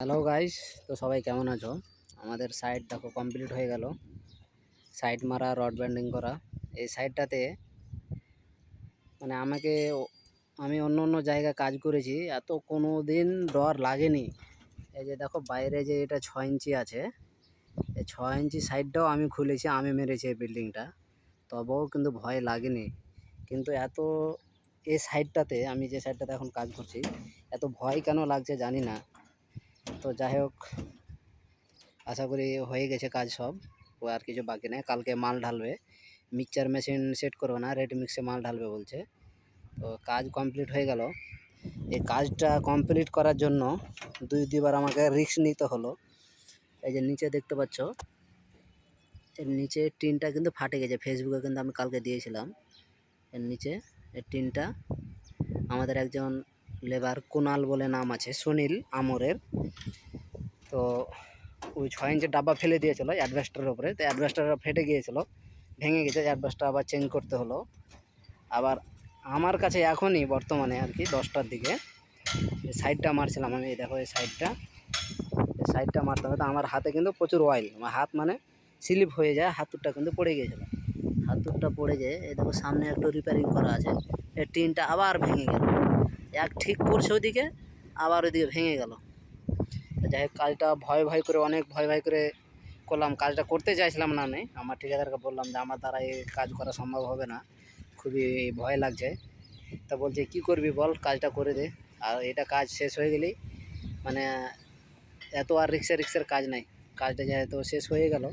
Hello guys তো সবাই কেমন আছো? আমাদের সাইড দেখো কমপ্লিট হয়ে গেল। সাইড মারা রড ব্যান্ডিং করা। এই সাইডটাতে মানে আমাকে আমি অন্য অন্য জায়গায় কাজ করেছি, এত কোনো দিন ডর লাগেনি। এই যে দেখো, বাইরে যে এটা ছ ইঞ্চি আছে, এই ছ ইঞ্চি সাইডটাও আমি খুলেছি, আমি মেরেছি এই বিল্ডিংটা তবেও কিন্তু ভয় লাগেনি। কিন্তু এত এই সাইডটাতে আমি যে সাইডটাতে এখন কাজ করছি, এত ভয় কেন লাগছে জানি না। তো যাই হোক, আশা করি হয়ে গেছে কাজ সব। ও আর কিছু বাকি নেই। কালকে মাল ঢালবে। মিক্সচার মেশিন সেট করবে না, রেডি মিক্সে মাল ঢালবে বলছে। তো কাজ কমপ্লিট হয়ে গেল। এই কাজটা কমপ্লিট করার জন্য দুই দুইবার আমাকে রিস্ক নিতে হলো। এই যে নিচে দেখতে পাচ্ছ, এর নিচে টিনটা কিন্তু ফাটে গেছে। ফেসবুকে কিন্তু আমি কালকে দিয়েছিলাম। এর নিচে, এর টিনটা আমাদের একজন লেবার কুনাল বলে নাম আছে, সুনীল আমরের। তো ওই ছয় ইঞ্চের ডাব্বা ফেলে দিয়েছিলো অ্যাডভেস্টারের উপরে তো অ্যাডভেস্টারটা ফেটে গিয়েছিল, ভেঙে গেছে, অ্যাডভেস্টার আবার চেঞ্জ করতে হলো। আবার আমার কাছে এখনই বর্তমানে আর কি দশটার দিকে সাইডটা মারছিলাম আমি দেখো এই সাইডটা। সাইডটা মারতে হবে তো আমার হাতে কিন্তু প্রচুর অয়েল আমার হাত মানে স্লিপ হয়ে যায় হাতুরটা কিন্তু পড়ে গিয়েছিল। হাতুরটা পড়ে যায় এই দেখো সামনে একটু রিপেয়ারিং করা আছে এই টিনটা আবার ভেঙে গেল। এক ঠিক করছে ওদিকে আবার ওদিকে ভেঙে গেল। যাই হোক, কাজটা ভয় ভয় করে, অনেক ভয় ভয় করে করলাম। কাজটা করতে চাইছিলাম না আমি। আমার ঠিকাদারকে বললাম যে, আমার দ্বারা এই কাজ করা সম্ভব হবে না। খুবই ভয় লাগছে। তা বলছে, কি করবি বল? কাজটা করে দে। আর এটা কাজ শেষ হয়ে গেলেই মানে এত আর রিক্সা, রিক্সার কাজ নাই। কাজটা যেহেতু শেষ হয়ে গেল।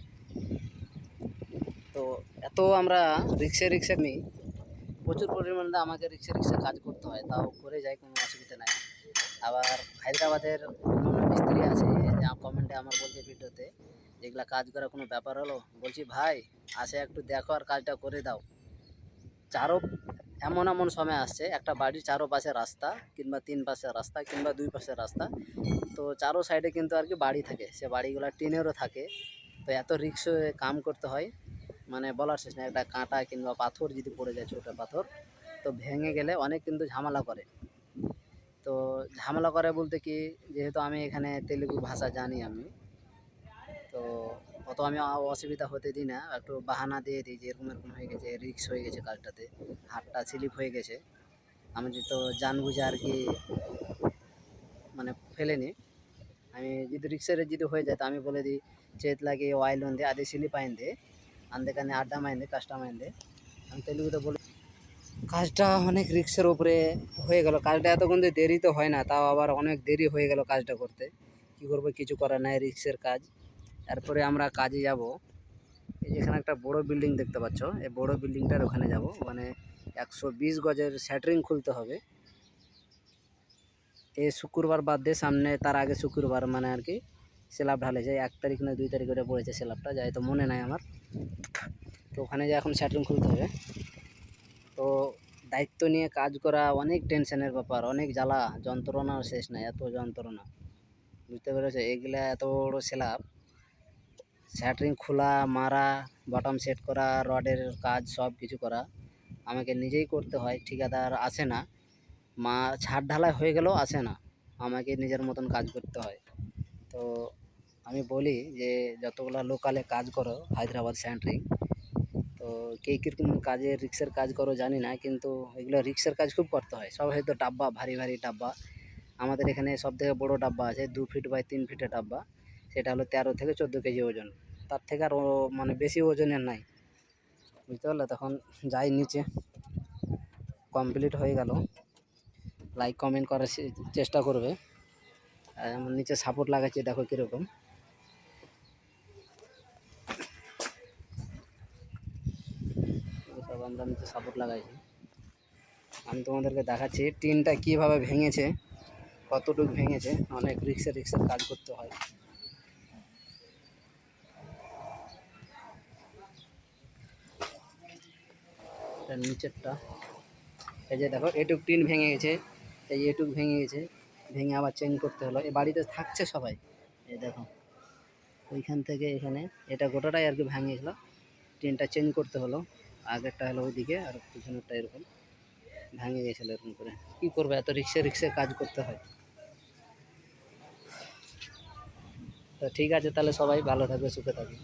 তো এত আমরা রিক্সা রিক্সা নিই প্রচুর পরিমাণে আমাকে রিক্সা রিক্সা কাজ করতে হয়, তাও করে যায় কোনো অসুবিধা নাই। আবার হায়দ্রাবাদের মিস্ত্রি আছে কমেন্টে আমার বলছে ভিডিওতে যেগুলা কাজ করা কোনো ব্যাপার হলো? বলছি, ভাই, আসে একটু দেখো আর কাজটা করে দাও। চারো, এমন এমন সময় আসছে, একটা বাড়ির চারো পাশে রাস্তা, কিংবা তিন পাশে রাস্তা, কিংবা দুই পাশে রাস্তা। তো চারো সাইডে কিন্তু আর কি বাড়ি থাকে, সে বাড়িগুলো টিনেরও থাকে। তো এত রিক্স কাম করতে হয় মানে বলার শেষ না একটা কাঁটা কিংবা পাথর যদি পড়ে যায় ছোটো পাথর, তো ভেঙে গেলে অনেক কিন্তু ঝামেলা করে। তো ঝামেলা করে বলতে কি, যেহেতু আমি এখানে তেলেগু ভাষা জানি আমি, তো অত আমি অসুবিধা হতে দিই না। একটু বাহানা দিয়ে দিই যে এরকম এরকম হয়ে গেছে রিক্স হয়ে গেছে কাজটাতে, হাতটা স্লিপ হয়ে গেছে। আমি তো জান বুঝে আর কি মানে ফেলেনি। আমি যদি রিক্সারে যদি হয়ে যায়, তো আমি বলে দিই, চেত লাগে অয়েল দে, আদি স্লিপ আইন দে। అందుకని আড্ডা মাইন্দে কাজটা মাইন্দে আমি তেলুগুতে বলি কাজটা অনেক রিক্সের উপরে হয়ে গেল কাজটা এতক্ষণ যে দেরি তো হয় না তাও আবার অনেক দেরি হয়ে গেল কাজটা করতে কি করবো কিছু করার নাই রিক্সের কাজ তারপরে আমরা কাজে যাব এই যে এখানে একটা বড় বিল্ডিং দেখতে পাচ্ছ এই বড় বিল্ডিংটার ওখানে যাব মানে একশো বিশ গজের স্যাটারিং খুলতে হবে এই শুক্রবার বাদ দিয়ে সামনে তার আগে শুক্রবার মানে আর কি স্ল্যাব ঢালেছে এক তারিখ না দুই তারিখ করে পড়েছে স্ল্যাবটা যাই তো মনে নাই আমার তো ওখানে যে এখন স্যাটারিং খুলতে হবে। তো দায়িত্ব নিয়ে কাজ করা অনেক টেনশনের ব্যাপার, অনেক জ্বালা যন্ত্রণার শেষ নাই, এত যন্ত্রণা। বুঝতে পেরেছ? এগুলা এত বড় স্ল্যাব স্যাটারিং খোলা, মারা বটম সেট করা রডের কাজ সব কিছু করা, আমাকে নিজেই করতে হয়, ঠিকাদার আসে না। মা ছাদ ঢালাই হয়ে গেলেও আসে না। আমাকে নিজের মতন কাজ করতে হয়। তো আমি বলি যে, যতগুলা লোকালে কাজ করো, হায়দ্রাবাদ স্যান্ট্রিং তো কে কীরকম কাজে রিক্সের কাজ করো জানি না, কিন্তু এগুলো রিক্সের কাজ খুব করতে হয়। সব হয়তো ডাব্বা, ভারী ভারী ডাব্বা। আমাদের এখানে সব থেকে বড়ো ডাব্বা আছে, দু ফিট বাই তিন ফিটের ডাব্বা। সেটা হলো তেরো থেকে চোদ্দ কেজি ওজন। তার থেকে আর মানে বেশি ওজনের নাই। বুঝতে পারলে? তখন যাই নিচে। কমপ্লিট হয়ে গেল। লাইক কমেন্ট করার চেষ্টা করবে। আর আমার নিচে সাপোর্ট লাগাচ্ছি, দেখো কীরকম। সব আমরা নিচে সাপোর্ট লাগাইছি। আমি তোমাদেরকে দেখাচ্ছি, টিনটা কীভাবে ভেঙেছে, কতটুকু ভেঙেছে, অনেক রিক্সে রিক্সের কাজ করতে হয়। নিচেরটা। এই যে দেখো, এটুক টিন ভেঙে গেছে, এই এটুক ভেঙে গেছে, ভেঙে আবার চেঞ্জ করতে হলো। এ বাড়িতে থাকছে সবাই। এই দেখো, ওইখান থেকে এখানে, এটা গোটাটাই আর কি ভেঙে ভেঙেছিল টিনটা চেঞ্জ করতে হলো। আগেরটা হলো ওইদিকে আর পিছনেরটা এরকম ভেঙে গেছিল এরকম করে। কী করবে, এত রিক্সে রিক্সে কাজ করতে হয়। তো ঠিক আছে, তাহলে সবাই ভালো থাকবে, সুখে থাকবে।